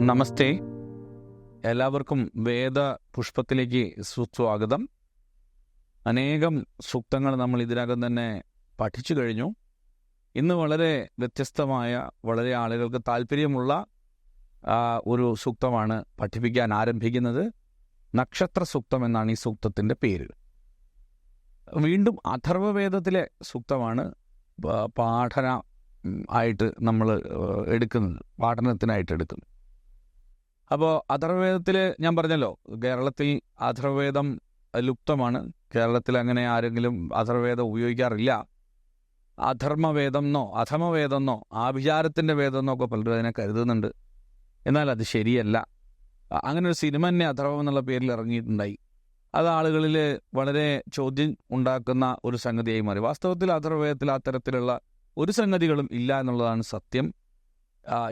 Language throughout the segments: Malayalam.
നമസ്തേ. എല്ലാവർക്കും വേദ പുഷ്പത്തിലേക്ക് സുസ്വാഗതം. അനേകം സൂക്തങ്ങൾ നമ്മൾ ഇതിനകം തന്നെ പഠിച്ചു കഴിഞ്ഞു. ഇന്ന് വളരെ വ്യത്യസ്തമായ വളരെ ആളുകൾക്ക് താല്പര്യമുള്ള ഒരു സൂക്തമാണ് പഠിപ്പിക്കാൻ ആരംഭിക്കുന്നത്. നക്ഷത്ര സൂക്തം എന്നാണ് ഈ സൂക്തത്തിന്റെ പേര്. വീണ്ടും അഥർവവേദത്തിലെ സൂക്തമാണ് പാഠന ആയിട്ട് നമ്മൾ എടുക്കുന്നത് പാഠനത്തിനായിട്ട് എടുക്കുന്നത്. അപ്പോൾ അഥർവേദത്തിൽ ഞാൻ പറഞ്ഞല്ലോ കേരളത്തിൽ അഥർവേദം ലുപ്തമാണ്. കേരളത്തിൽ അങ്ങനെ ആരെങ്കിലും അഥർവേദം ഉപയോഗിക്കാറില്ല. അധർമ്മവേദം എന്നോ അധമവേദം എന്നോ ആഭിചാരത്തിന്റെ വേദം എന്നൊക്കെ പലരും അതിനെ കരുതുന്നുണ്ട്. എന്നാൽ അത് ശരിയല്ല. അങ്ങനെ ഒരു സിനിമ തന്നെ അഥർവം എന്നുള്ള പേരിൽ ഇറങ്ങിയിട്ടുണ്ടായി. അത് ആളുകളിൽ വളരെ ചോദ്യം ഉണ്ടാക്കുന്ന ഒരു സംഗതിയായി മാറി. വാസ്തവത്തിൽ അഥർവേദത്തിൽ അത്തരത്തിലുള്ള ഒരു സംഗതികളും ഇല്ല എന്നുള്ളതാണ് സത്യം.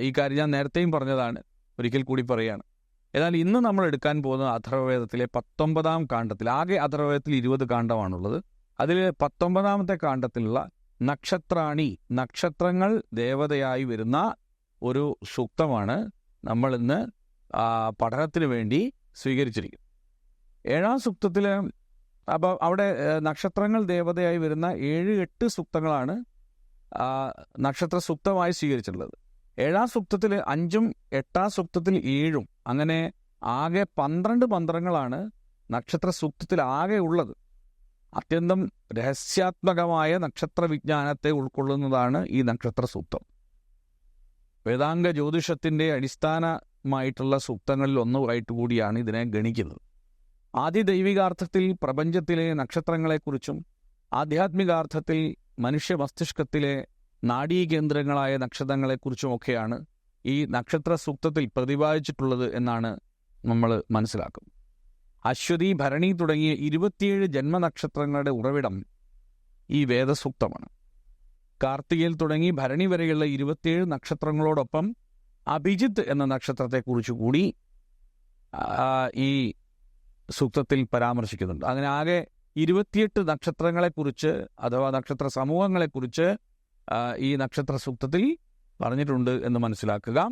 ഈ കാര്യം ഞാൻ നേരത്തെയും പറഞ്ഞതാണ്. ഒരിക്കൽ കൂടി പറയുകയാണ് എന്നാൽ ഇന്ന് നമ്മൾ എടുക്കാൻ പോകുന്ന അഥർവേദത്തിലെ പത്തൊമ്പതാം കാണ്ഡത്തിൽ ആകെ അഥർവേദത്തിൽ ഇരുപത് കാണ്ഡമാണുള്ളത്. അതിൽ പത്തൊമ്പതാമത്തെ കാണ്ഡത്തിലുള്ള നക്ഷത്രാണി നക്ഷത്രങ്ങൾ ദേവതയായി വരുന്ന ഒരു സൂക്തമാണ് നമ്മൾ ഇന്ന് പഠനത്തിന് വേണ്ടി സ്വീകരിച്ചിരിക്കുന്നത്. ഏഴാം സൂക്തത്തിൽ അപ്പോൾ അവിടെ നക്ഷത്രങ്ങൾ ദേവതയായി വരുന്ന ഏഴ് എട്ട് സൂക്തങ്ങളാണ് നക്ഷത്ര സൂക്തമായി സ്വീകരിച്ചിട്ടുള്ളത്. ഏഴാം സൂക്തത്തിൽ അഞ്ചും എട്ടാം സൂക്തത്തിൽ ഏഴും. അങ്ങനെ ആകെ പന്ത്രണ്ട് മന്ത്രങ്ങളാണ് നക്ഷത്ര സൂക്തത്തിൽ ആകെ ഉള്ളത്. അത്യന്തം രഹസ്യാത്മകമായ നക്ഷത്ര വിജ്ഞാനത്തെ ഉൾക്കൊള്ളുന്നതാണ് ഈ നക്ഷത്ര സൂക്തം. വേദാംഗ ജ്യോതിഷത്തിന്റെ അടിസ്ഥാനമായിട്ടുള്ള സൂക്തങ്ങളിൽ ഒന്നുമായിട്ട് കൂടിയാണ് ഇതിനെ ഗണിക്കുന്നത്. ആദ്യ ദൈവികാർത്ഥത്തിൽ പ്രപഞ്ചത്തിലെ നക്ഷത്രങ്ങളെക്കുറിച്ചും ആധ്യാത്മികാർത്ഥത്തിൽ മനുഷ്യ മസ്തിഷ്കത്തിലെ നാഡീകേന്ദ്രങ്ങളായ നക്ഷത്രങ്ങളെക്കുറിച്ചുമൊക്കെയാണ് ഈ നക്ഷത്ര സൂക്തത്തിൽ പ്രതിപാദിച്ചിട്ടുള്ളത് എന്നാണ് നമ്മൾ മനസ്സിലാക്കും അശ്വതി ഭരണി തുടങ്ങിയ ഇരുപത്തിയേഴ് ജന്മനക്ഷത്രങ്ങളുടെ ഉറവിടം ഈ വേദസൂക്തമാണ്. കാർത്തികയിൽ തുടങ്ങി ഭരണി വരെയുള്ള ഇരുപത്തിയേഴ് നക്ഷത്രങ്ങളോടൊപ്പം അഭിജിത്ത് എന്ന നക്ഷത്രത്തെക്കുറിച്ച് കൂടി ഈ സൂക്തത്തിൽ പരാമർശിക്കുന്നുണ്ട്. അങ്ങനെ ആകെ ഇരുപത്തിയെട്ട് നക്ഷത്രങ്ങളെക്കുറിച്ച് അഥവാ നക്ഷത്ര സമൂഹങ്ങളെക്കുറിച്ച് ഈ നക്ഷത്ര സൂക്തത്തിൽ പറഞ്ഞിട്ടുണ്ട് എന്ന് മനസ്സിലാക്കുക.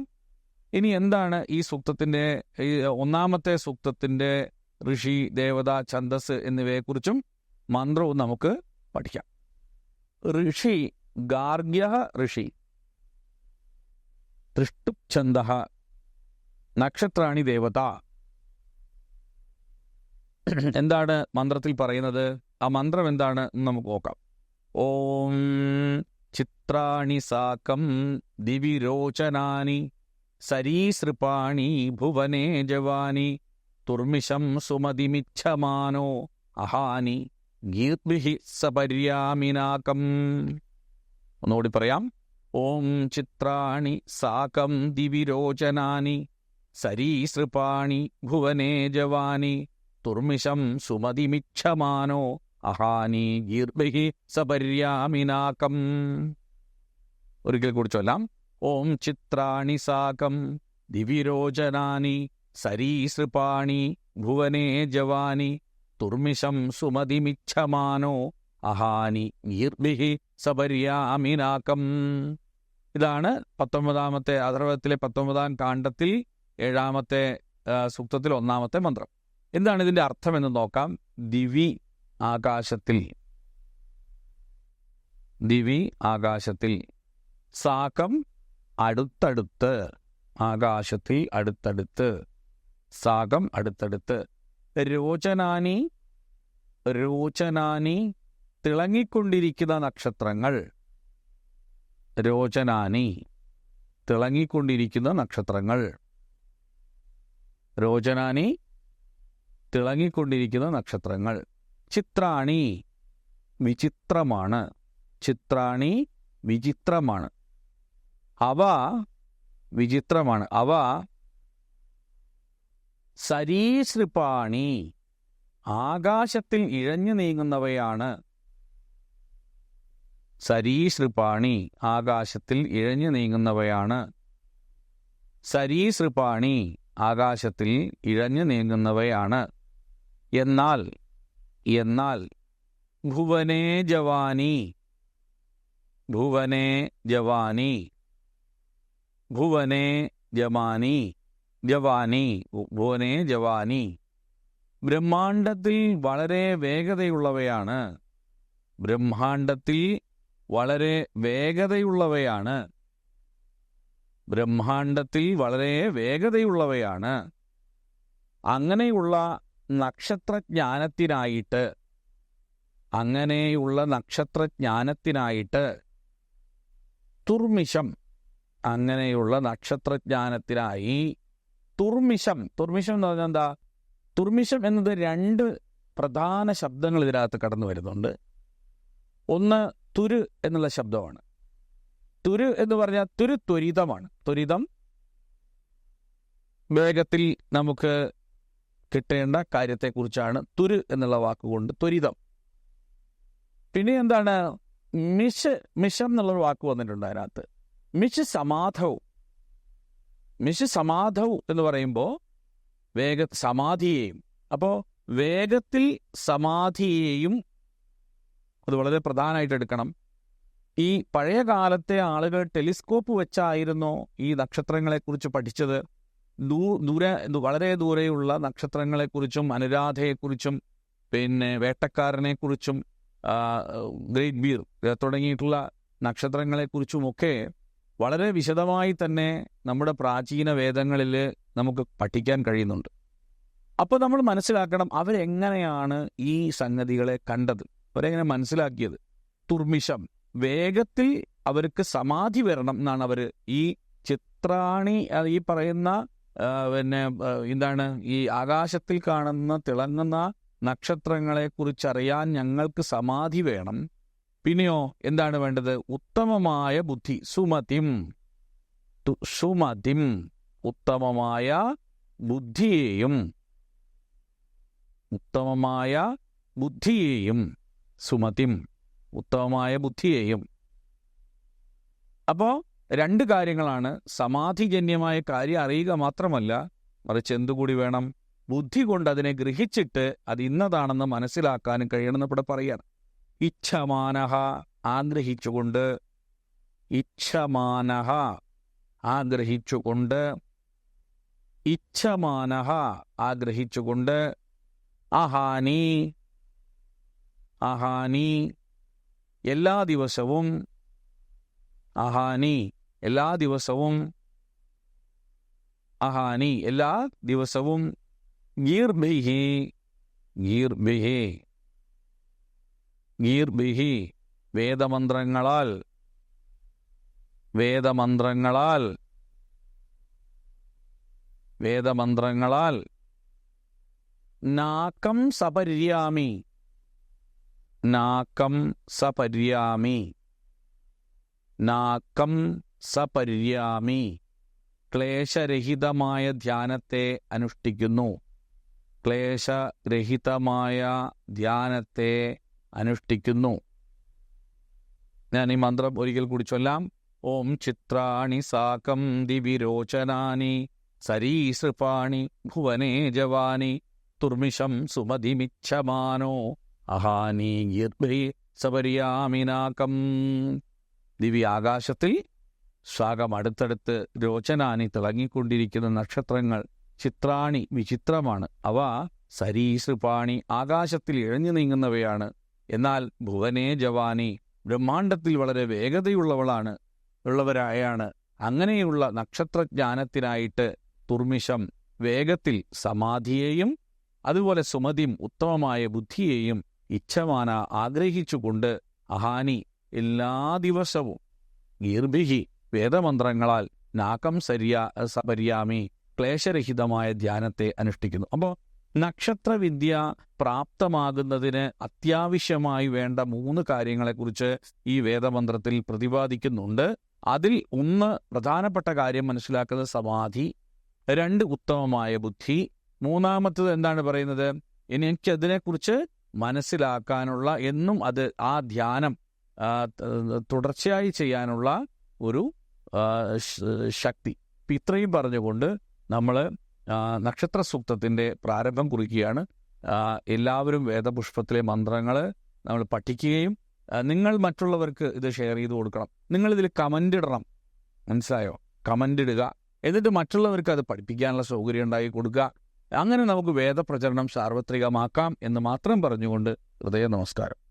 ഇനി എന്താണ് ഈ സൂക്തത്തിന്റെ ഈ ഒന്നാമത്തെ സൂക്തത്തിന്റെ ഋഷി ദേവത ഛന്ദസ് എന്നിവയെക്കുറിച്ചും മന്ത്രവും നമുക്ക് പഠിക്കാം. ഋഷി ഗാർഗ്യ ഋഷി തൃഷ്ടുഛന്ദ നക്ഷത്രാണി ദേവത. എന്താണ് മന്ത്രത്തിൽ പറയുന്നത്? ആ മന്ത്രം എന്താണ് നമുക്ക് നോക്കാം. ഓം ചിത്രാണി സാകം ദിവിരോചനാനി സരീസൃപാണി ഭുവനേ ജവാനി തുർമിശം സുമതിമിച്ഛമാനോ അഹാനി ഗീർഭിഹി സപര്യാമിനാകം ഒന്നുകൂടി പറയാം. ഓം ചിത്രാണി സാകം ദിവിരോചനാനി സരീസൃപാണി ഭുവനേ ജവാനി തുർമിശം സുമതിമിച്ഛമാനോ അഹാനി ഗീർഭിഹി സപര്യാമിനാകം. ഒരിക്കൽ കൂടി ചൊല്ലാം. ഓം ചിത്രാണി സാകം. ദിവിരോചനാനി സരീസൃപാണി ഭുവനേ ജവാനി തുർമിശം സുമതിമിച്ഛമാനോ അഹാനി ഗീർഭിഹി സപര്യാമിനാകം. ഇതാണ് പത്തൊമ്പതാമത്തെ അഥർവത്തിലെ പത്തൊമ്പതാം കാണ്ഡത്തിൽ ഏഴാമത്തെ സൂക്തത്തിൽ ഒന്നാമത്തെ മന്ത്രം. എന്താണ് ഇതിന്റെ അർത്ഥം എന്ന് നോക്കാം. ദിവി ആകാശത്തിൽ. ദിവി ആകാശത്തിൽ. സാകം അടുത്തടുത്ത്. ആകാശത്തിൽ അടുത്തടുത്ത്. സാകം അടുത്തടുത്ത്. രോചനാനി രോചനാനി തിളങ്ങിക്കൊണ്ടിരിക്കുന്ന നക്ഷത്രങ്ങൾ. രോചനാനി തിളങ്ങിക്കൊണ്ടിരിക്കുന്ന നക്ഷത്രങ്ങൾ. രോചനാനി തിളങ്ങിക്കൊണ്ടിരിക്കുന്ന നക്ഷത്രങ്ങൾ. ചിത്രാണി വിചിത്രമാണ്. ചിത്രാണി വിചിത്രമാണ്. അവ വിചിത്രമാണ്. അവ സരീസൃപാണി. ആകാശത്തിൽ ഇഴഞ്ഞു നീങ്ങുന്നവയാണ്. സരീസൃപാണി ആകാശത്തിൽ ഇഴഞ്ഞു നീങ്ങുന്നവയാണ്. സരീസൃപാണി ആകാശത്തിൽ ഇഴഞ്ഞു നീങ്ങുന്നവയാണ്. എന്നാൽ എന്നാൽ ഭുവനേ ജവാനി ഭുവനേ ജവാനി ഭുവനേ ജമാനി ജവാനി ഭുവനേ ജവാനി. ബ്രഹ്മാണ്ടത്തിൽ വളരെ വേഗതയുള്ളവയാണ്. ബ്രഹ്മാണ്ടത്തിൽ വളരെ വേഗതയുള്ളവയാണ്. ബ്രഹ്മാണ്ടത്തിൽ വളരെ വേഗതയുള്ളവയാണ്. അങ്ങനെയുള്ള നക്ഷത്രജ്ഞാനത്തിനായിട്ട് അങ്ങനെയുള്ള നക്ഷത്രജ്ഞാനത്തിനായിട്ട് തുർമിഷം അങ്ങനെയുള്ള നക്ഷത്രജ്ഞാനത്തിനായി തുർമിഷം തുർമിഷം എന്ന് പറഞ്ഞാൽ എന്താ? തുർമിഷം എന്നത് രണ്ട് പ്രധാന ശബ്ദങ്ങൾ ഇതിനകത്ത് കടന്നു വരുന്നുണ്ട്. ഒന്ന് തുര് എന്നുള്ള ശബ്ദമാണ്. തുര് എന്ന് പറഞ്ഞാൽ തുരു ത്വരിതമാണ് ത്വരിതം വേഗത്തിൽ നമുക്ക് കിട്ടേണ്ട കാര്യത്തെക്കുറിച്ചാണ് തുരു എന്നുള്ള വാക്കുകൊണ്ട് ത്വരിതം. പിന്നെ എന്താണ്? മിഷ് മിഷം എന്നുള്ളൊരു വാക്ക് വന്നിട്ടുണ്ട് അതിനകത്ത്. മിഷ് സമാധവും മിഷ് സമാധവും എന്ന് പറയുമ്പോൾ വേഗ സമാധിയെയും. അപ്പോൾ വേഗത്തിൽ സമാധിയെയും അത് വളരെ പ്രധാനമായിട്ട് എടുക്കണം. ഈ പഴയ കാലത്തെ ആളുകൾ ടെലിസ്കോപ്പ് വെച്ചായിരുന്നോ ഈ നക്ഷത്രങ്ങളെക്കുറിച്ച് പഠിച്ചത്? ദൂ ദൂരെ വളരെ ദൂരെയുള്ള നക്ഷത്രങ്ങളെക്കുറിച്ചും അനുരാധയെക്കുറിച്ചും പിന്നെ വേട്ടക്കാരനെക്കുറിച്ചും ഗ്രേറ്റ് ബീർ തുടങ്ങിയിട്ടുള്ള നക്ഷത്രങ്ങളെക്കുറിച്ചുമൊക്കെ വളരെ വിശദമായി തന്നെ നമ്മുടെ പ്രാചീന വേദങ്ങളിൽ നമുക്ക് പഠിക്കാൻ കഴിയുന്നുണ്ട്. അപ്പോൾ നമ്മൾ മനസ്സിലാക്കണം അവരെങ്ങനെയാണ് ഈ സംഗതികളെ കണ്ടത്. അവരെങ്ങനെ മനസ്സിലാക്കിയത്? തുർമിഷം വേഗത്തിൽ അവർക്ക് സമാധി വരണം എന്നാണ് അവർ ഈ ചിത്രാണി ഈ പറയുന്ന പിന്നെ എന്താണ് ഈ ആകാശത്തിൽ കാണുന്ന തിളങ്ങുന്ന നക്ഷത്രങ്ങളെ കുറിച്ചറിയാൻ ഞങ്ങൾക്ക് സമാധി വേണം. പിന്നെയോ എന്താണ് വേണ്ടത്? ഉത്തമമായ ബുദ്ധി സുമതിം. സുമതിം. ഉത്തമമായ ബുദ്ധിയെയും. ഉത്തമമായ ബുദ്ധിയെയും. സുമതിം. ഉത്തമമായ ബുദ്ധിയെയും. അപ്പോൾ രണ്ട് കാര്യങ്ങളാണ് സമാധിജന്യമായ കാര്യം അറിയുക മാത്രമല്ല മറിച്ച് എന്തുകൂടി വേണം? ബുദ്ധി കൊണ്ട് അതിനെ ഗ്രഹിച്ചിട്ട് അത് ഇന്നതാണെന്ന് മനസ്സിലാക്കാനും കഴിയണമെന്ന് ഇവിടെ പറയാണ് ഇച്ഛമാനഹ ആഗ്രഹിച്ചുകൊണ്ട് ഇച്ഛമാനഹ ആഗ്രഹിച്ചുകൊണ്ട് ഇച്ഛമാനഹ ആഗ്രഹിച്ചുകൊണ്ട് അഹാനി അഹാനി എല്ലാ ദിവസവും അഹാനി എല്ലാ ദിവസവും അഹാനി എല്ലാ ദിവസവും ഗീർബിഹി ഗീർബിഹി ഗീർബിഹി വേദമന്ത്രങ്ങളാൽ വേദമന്ത്രങ്ങളാൽ വേദമന്ത്രങ്ങളാൽ. നാക്കം സപര്യാമി നാക്കം സപര്യാമി. നാക്കം സപര്യാമി. ക്ലേശരഹിതമായ ധ്യാനത്തെ അനുഷ്ഠിക്കുന്നു. ക്ലേശരഹിതമായ ധ്യാനത്തെ അനുഷ്ഠിക്കുന്നു. ഞാൻ ഈ മന്ത്രം ഒരിക്കൽ കൂടി ചൊല്ലാം. ഓം ചിത്രാണി സാകം ദിവിരോചനാനി സരീസൃപാണി ഭുവനേ ജവാനി തുർമിഷം സുമതിമിച്ഛമാനോ. അഹാനി ഗീർഭി സപര്യാമിനാകം ദിവ്യ ആകാശത്തിൽ ശാഖം അടുത്തടുത്ത് രോചനാനി തിളങ്ങിക്കൊണ്ടിരിക്കുന്ന നക്ഷത്രങ്ങൾ ചിത്രാണി വിചിത്രമാണ്. അവ സരീസൃപാണി ആകാശത്തിൽ ഇഴഞ്ഞു നീങ്ങുന്നവയാണ്. എന്നാൽ ഭുവനേ ജവാനി ബ്രഹ്മാണ്ടത്തിൽ വളരെ വേഗതയുള്ളവളാണ് ഉള്ളവരായാണ്. അങ്ങനെയുള്ള നക്ഷത്രജ്ഞാനത്തിനായിട്ട് തുർമിഷം വേഗത്തിൽ സമാധിയെയും അതുപോലെ സുമതിയും ഉത്തമമായ ബുദ്ധിയെയും ഇച്ഛമാന ആഗ്രഹിച്ചുകൊണ്ട് അഹാനി എല്ലാ ദിവസവും. ഗീർഭിഹി വേദമന്ത്രങ്ങളാൽ നാക്കം സരിയ സപര്യാമി ക്ലേശരഹിതമായ ധ്യാനത്തെ അനുഷ്ഠിക്കുന്നു. അപ്പോൾ നക്ഷത്രവിദ്യ പ്രാപ്തമാകുന്നതിന് അത്യാവശ്യമായി വേണ്ട മൂന്ന് കാര്യങ്ങളെക്കുറിച്ച് ഈ വേദമന്ത്രത്തിൽ പ്രതിപാദിക്കുന്നുണ്ട്. അതിൽ ഒന്ന് പ്രധാനപ്പെട്ട കാര്യം മനസ്സിലാക്കുന്നത് സമാധി രണ്ട് ഉത്തമമായ ബുദ്ധി മൂന്നാമത്തത് എന്താണ് പറയുന്നത്? എനിക്കതിനെക്കുറിച്ച് എനിക്ക് മനസ്സിലാക്കാനുള്ള എന്നും അത് ആ ധ്യാനം തുടർച്ചയായി ചെയ്യാനുള്ള ഒരു ശക്തി. ഇപ്പം ഇത്രയും പറഞ്ഞുകൊണ്ട് നമ്മൾ നക്ഷത്ര സൂക്തത്തിന്റെ പ്രാരംഭം കുറിക്കുകയാണ്. എല്ലാവരും വേദപുഷ്പത്തിലെ മന്ത്രങ്ങൾ നമ്മൾ പഠിക്കുകയും നിങ്ങൾ മറ്റുള്ളവർക്ക് ഇത് ഷെയർ ചെയ്ത് കൊടുക്കണം. നിങ്ങളിതിൽ കമന്റ് ഇടണം. മനസ്സിലായോ? കമന്റ് ഇടുക. എന്നിട്ട് മറ്റുള്ളവർക്ക് അത് പഠിപ്പിക്കാനുള്ള സൗകര്യം ഉണ്ടാക്കി കൊടുക്കുക. അങ്ങനെ നമുക്ക് വേദപ്രചരണം സാർവത്രികമാക്കാം എന്ന് മാത്രം പറഞ്ഞുകൊണ്ട് ഹൃദയ നമസ്കാരം.